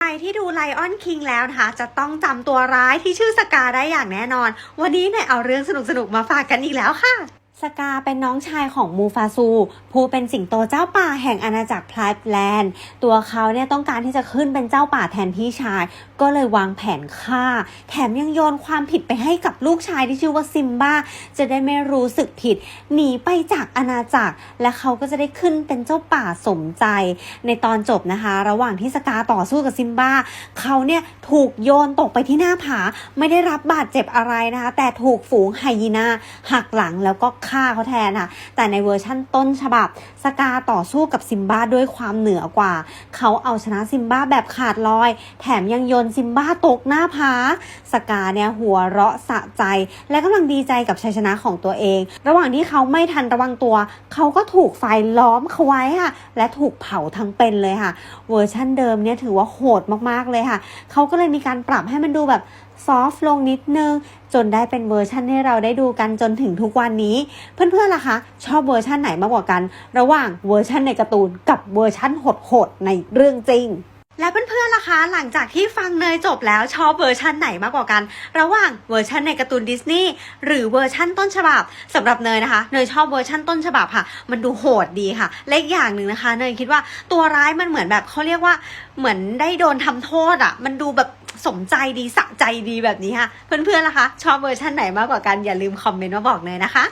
ใครที่ดูไลออนคิงแล้วนะคะจะต้องจำตัวร้ายที่ชื่อสกาได้อย่างแน่นอน วันนี้เนี่ยเอาเรื่องสนุกๆมาฝากกันอีกแล้วค่ะ สกาเป็นน้องชายของมูฟาซู ผู้เป็นสิงโตเจ้าป่าแห่งอาณาจักรพลายแลนด์ ตัวเขาเนี่ยต้องการที่จะขึ้นเป็นเจ้าป่าแทนพี่ชาย ก็เลยวางแผนฆ่า แถมยังโยนความผิดไปให้กับลูกชายที่ชื่อว่าซิมบ้า จะได้ไม่รู้สึกผิด หนีไปจากอาณาจักร และเขาก็จะได้ขึ้นเป็นเจ้าป่าสมใจ ในตอนจบนะคะ ระหว่างที่สกาต่อสู้กับซิมบ้า เขาเนี่ยถูกโยนตกไปที่หน้าผา ไม่ได้รับบาดเจ็บอะไรนะคะ แต่ถูกฝูงไฮยีนาหักหลังแล้วก็ฆ่าเขาแทนค่ะ แต่ในเวอร์ชั่นต้นฉบับ สกาต่อสู้กับซิมบ้าด้วยความเหนือกว่า เขาเอาชนะซิมบ้าแบบขาดลอย แถมยังโยนซิมบ้าตกหน้าผาสกาเนี่ยหัวเราะสะใจ และกำลังดีใจกับชัยชนะของตัวเอง ระหว่างที่เขาไม่ทันระวังตัว เขาก็ถูกไฟล้อมเขาไว้ค่ะ และถูกเผาทั้งเป็นเลยค่ะ เวอร์ชั่นเดิมเนี่ยถือว่าโหดมากๆเลยค่ะ เขาก็เลยมีการปรับให้มันดูแบบ ซอฟลงนิดนึง จนได้เป็นเวอร์ชันให้เราได้ดูกันจนถึงทุกวันนี้ เพื่อนๆล่ะคะ ชอบเวอร์ชันไหนมากกว่ากัน ระหว่างเวอร์ชันในการ์ตูนกับเวอร์ชันโหดๆในเรื่องจริงและเพื่อนๆล่ะคะ หลังจากที่ฟังเนยจบแล้วชอบเวอร์ชันไหนมากกว่ากัน ระหว่างเวอร์ชันในการ์ตูนดิสนีย์หรือเวอร์ชันต้นฉบับสำหรับเนยนะคะ เนยชอบเวอร์ชันต้นฉบับค่ะ มันดูโหดดีค่ะ และอีกอย่างหนึ่งนะคะ เนยคิดว่าตัวร้ายมันเหมือนแบบเขาเรียกว่าเหมือนได้โดนทำโทษอะ่ะ มันดูแบบ สมใจดีสะใจดีแบบนี้ค่ะ เพื่อนๆล่ะคะ ชอบเวอร์ชั่นไหนมากกว่ากันอย่าลืมคอมเมนต์มาบอกเลยนะคะ